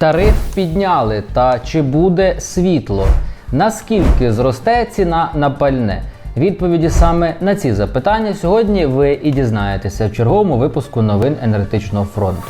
Тариф підняли, та чи буде світло? Наскільки зросте ціна на пальне? Відповіді саме на ці запитання сьогодні ви і дізнаєтеся в черговому випуску новин енергетичного фронту.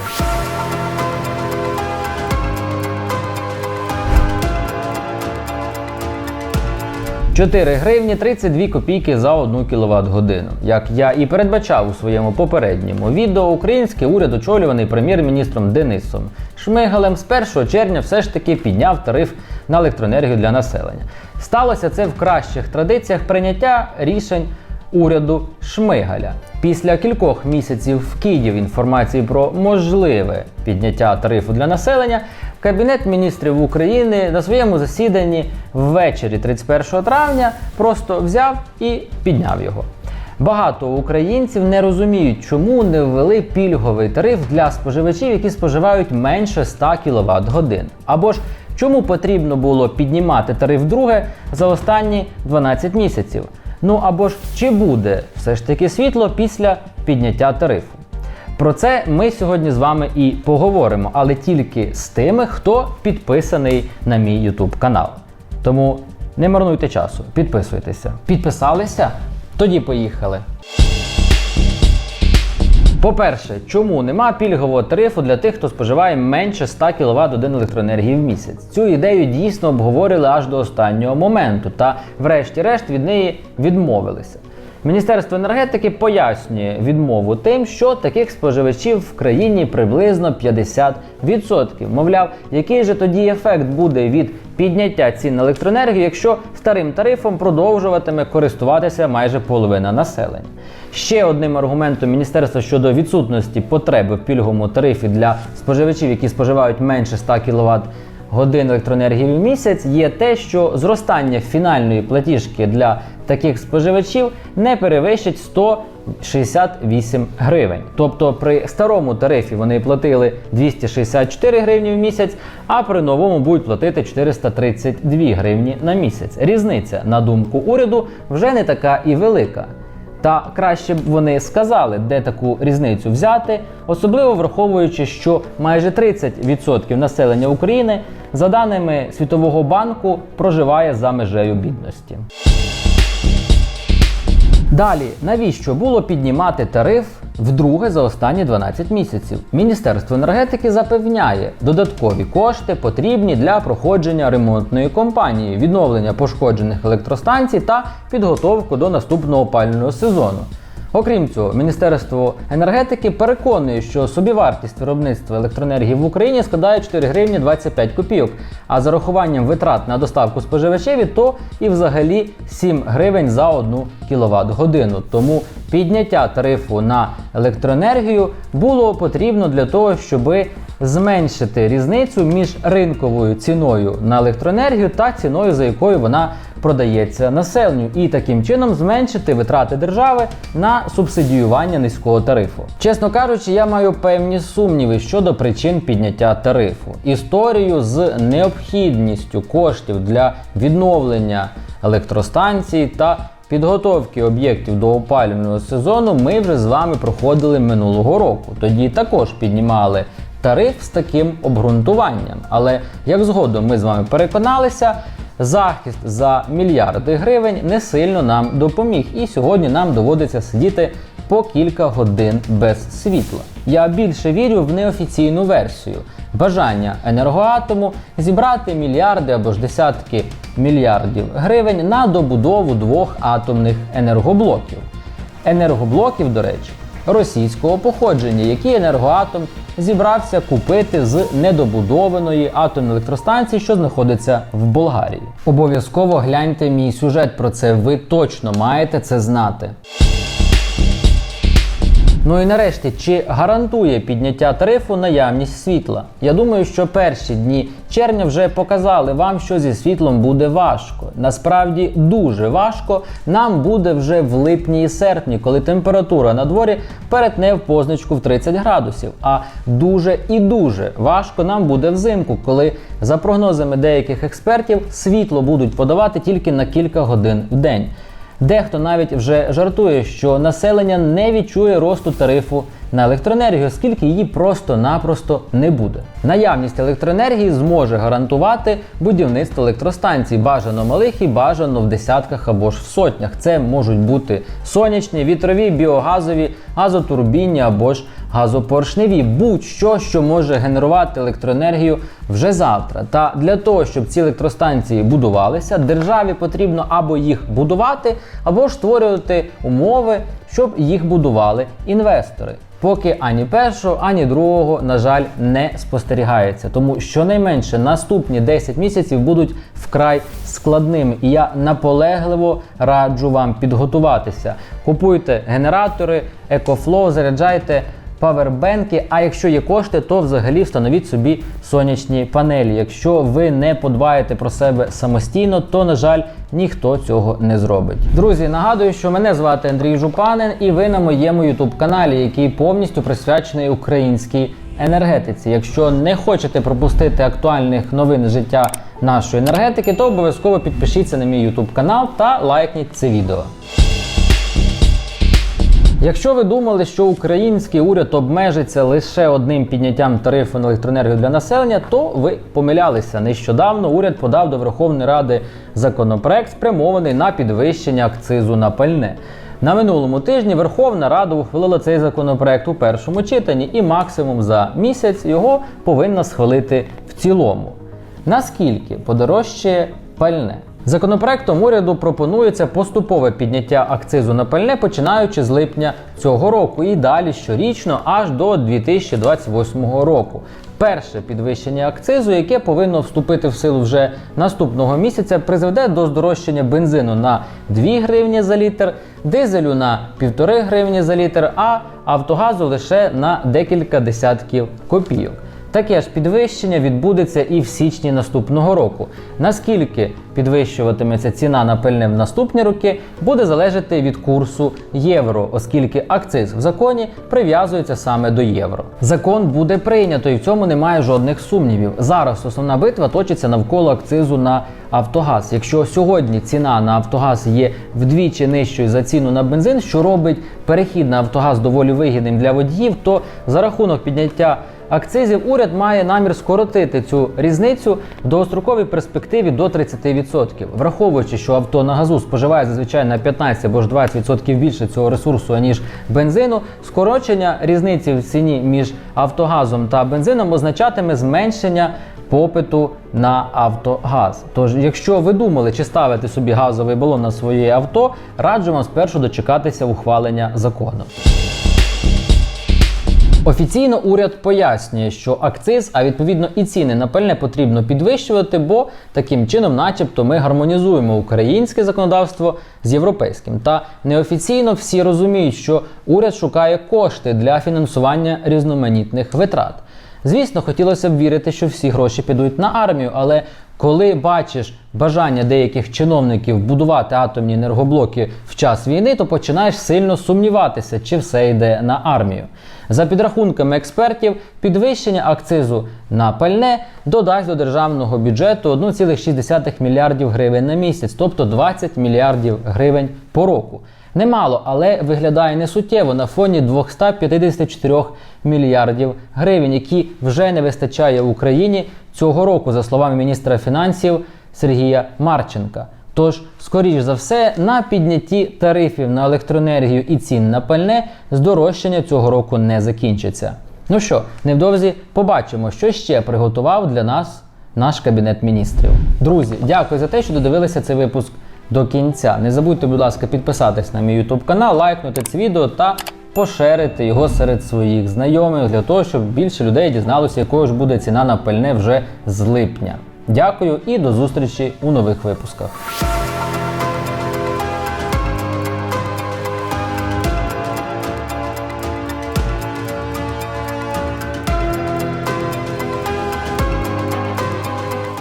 4 гривні 32 копійки за 1 кВт годину. Як я і передбачав у своєму попередньому відео, український уряд, очолюваний прем'єр-міністром Денисом Шмигалем, з 1 червня все ж таки підняв тариф на електроенергію для населення. Сталося це в кращих традиціях прийняття рішень уряду Шмигаля. Після кількох місяців вкидів інформації про можливе підняття тарифу для населення, Кабінет міністрів України на своєму засіданні ввечері 31 травня просто взяв і підняв його. Багато українців не розуміють, чому не ввели пільговий тариф для споживачів, які споживають менше 100 кВт годин. Або ж чому потрібно було піднімати тариф вдруге за останні 12 місяців. Ну або ж чи буде все ж таки світло після підняття тарифу? Про це ми сьогодні з вами і поговоримо, але тільки з тими, хто підписаний на мій YouTube канал. Тому не марнуйте часу, підписуйтеся. Підписалися? Тоді поїхали. По-перше, чому нема пільгового тарифу для тих, хто споживає менше 100 кВт годин електроенергії в місяць? Цю ідею дійсно обговорили аж до останнього моменту, та врешті-решт від неї відмовилися. Міністерство енергетики пояснює відмову тим, що таких споживачів в країні приблизно 50%. Мовляв, який же тоді ефект буде від підняття цін на електроенергію, якщо старим тарифом продовжуватиме користуватися майже половина населення. Ще одним аргументом міністерства щодо відсутності потреби в пільговому тарифі для споживачів, які споживають менше 100 кВт годин електроенергії в місяць, є те, що зростання фінальної платіжки для таких споживачів не перевищить 168 гривень. Тобто при старому тарифі вони платили 264 гривні в місяць, а при новому будуть платити 432 гривні на місяць. Різниця, на думку уряду, вже не така і велика. Та краще б вони сказали, де таку різницю взяти, особливо враховуючи, що майже 30% населення України, за даними Світового банку, проживає за межею бідності. Далі, навіщо було піднімати тариф вдруге за останні 12 місяців? Міністерство енергетики запевняє, додаткові кошти потрібні для проходження ремонтної кампанії, відновлення пошкоджених електростанцій та підготовку до наступного опалювального сезону. Окрім цього, Міністерство енергетики переконує, що собівартість виробництва електроенергії в Україні складає 4 гривні 25 копійок, а за рахуванням витрат на доставку споживачеві, то і взагалі 7 гривень за 1 кВт годину. Тому підняття тарифу на електроенергію було потрібно для того, щоби зменшити різницю між ринковою ціною на електроенергію та ціною, за якою вона продається населенню, і таким чином зменшити витрати держави на субсидіювання низького тарифу. Чесно кажучи, я маю певні сумніви щодо причин підняття тарифу. Історію з необхідністю коштів для відновлення електростанцій та Підготовки об'єктів до опалювального сезону ми вже з вами проходили минулого року. Тоді також піднімали тариф з таким обґрунтуванням. Але як згодом ми з вами переконалися, захист за мільярди гривень не сильно нам допоміг, і сьогодні нам доводиться сидіти по кілька годин без світла. Я більше вірю в неофіційну версію. Бажання енергоатому зібрати мільярди або ж десятки мільярдів гривень на добудову двох атомних енергоблоків. Енергоблоків, до речі, російського походження, які енергоатом зібрався купити з недобудованої атомної електростанції, що знаходиться в Болгарії. Обов'язково гляньте мій сюжет про це. Ви точно маєте це знати. Ну і нарешті, чи гарантує підняття тарифу наявність світла? Я думаю, що перші дні червня вже показали вам, що зі світлом буде важко. Насправді дуже важко нам буде вже в липні і серпні, коли температура на дворі перетне в позначку в 30 градусів. А дуже і дуже важко нам буде взимку, коли, за прогнозами деяких експертів, світло будуть подавати тільки на кілька годин в день. Дехто навіть вже жартує, що населення не відчує росту тарифу на електроенергію, оскільки її просто-напросто не буде. Наявність електроенергії зможе гарантувати будівництво електростанцій, бажано малих і бажано в десятках або ж в сотнях. Це можуть бути сонячні, вітрові, біогазові, газотурбінні або ж газопоршневі, будь-що, що може генерувати електроенергію вже завтра. Та для того, щоб ці електростанції будувалися, державі потрібно або їх будувати, або ж створювати умови, щоб їх будували інвестори. Поки ані першого, ані другого, на жаль, не спостерігається. Тому щонайменше наступні 10 місяців будуть вкрай складними. І я наполегливо раджу вам підготуватися. Купуйте генератори, екофлоу, заряджайте павербенки. А якщо є кошти, то взагалі встановіть собі сонячні панелі. Якщо ви не подбаєте про себе самостійно, то на жаль ніхто цього не зробить. Друзі, нагадую, що мене звати Андрій Жупанин, і ви на моєму youtube каналі, який повністю присвячений українській енергетиці. Якщо не хочете пропустити актуальних новин життя нашої енергетики, то обов'язково підпишіться на мій youtube канал та лайкніть це відео. Якщо ви думали, що український уряд обмежиться лише одним підняттям тарифу на електроенергію для населення, то ви помилялися. Нещодавно уряд подав до Верховної Ради законопроект, спрямований на підвищення акцизу на пальне. На минулому тижні Верховна Рада ухвалила цей законопроект у першому читанні, і максимум за місяць його повинна схвалити в цілому. Наскільки подорожчає пальне? Законопроектом уряду пропонується поступове підняття акцизу на пальне, починаючи з липня цього року і далі щорічно аж до 2028 року. Перше підвищення акцизу, яке повинно вступити в силу вже наступного місяця, призведе до здорожчання бензину на 2 гривні за літр, дизелю на 1,5 гривні за літр, а автогазу лише на декілька десятків копійок. Таке ж підвищення відбудеться і в січні наступного року. Наскільки підвищуватиметься ціна на пальне в наступні роки, буде залежати від курсу євро, оскільки акциз в законі прив'язується саме до євро. Закон буде прийнято, і в цьому немає жодних сумнівів. Зараз основна битва точиться навколо акцизу на Автогаз. Якщо сьогодні ціна на Автогаз є вдвічі нижчою за ціну на бензин, що робить перехід на Автогаз доволі вигідним для водіїв, то за рахунок підняття акцизів уряд має намір скоротити цю різницю в довгостроковій перспективі до 30%. Враховуючи, що авто на газу споживає зазвичай на 15 або ж 20% більше цього ресурсу, аніж бензину, скорочення різниці в ціні між Автогазом та бензином означатиме зменшення попиту на автогаз. Тож, якщо ви думали, чи ставити собі газовий балон на своє авто, раджу вам спершу дочекатися ухвалення закону. Офіційно уряд пояснює, що акциз, а відповідно і ціни на пальне потрібно підвищувати, бо таким чином, начебто, ми гармонізуємо українське законодавство з європейським. Та неофіційно всі розуміють, що уряд шукає кошти для фінансування різноманітних витрат. Звісно, хотілося б вірити, що всі гроші підуть на армію, але коли бачиш бажання деяких чиновників будувати атомні енергоблоки в час війни, то починаєш сильно сумніватися, чи все йде на армію. За підрахунками експертів, підвищення акцизу на пальне додасть до державного бюджету 1,6 мільярдів гривень на місяць, тобто 20 мільярдів гривень по року. Немало, але виглядає несуттєво на фоні 254 мільярдів гривень, які вже не вистачає Україні цього року, за словами міністра фінансів Сергія Марченка. Тож, скоріш за все, на піднятті тарифів на електроенергію і цін на пальне здорожчання цього року не закінчиться. Ну що, невдовзі побачимо, що ще приготував для нас наш кабінет міністрів. Друзі, дякую за те, що додивилися цей випуск до кінця. Не забудьте, будь ласка, підписатись на мій YouTube канал, лайкнути це відео та поширити його серед своїх знайомих для того, щоб більше людей дізналося, якою ж буде ціна на пальне вже з липня. Дякую і до зустрічі у нових випусках.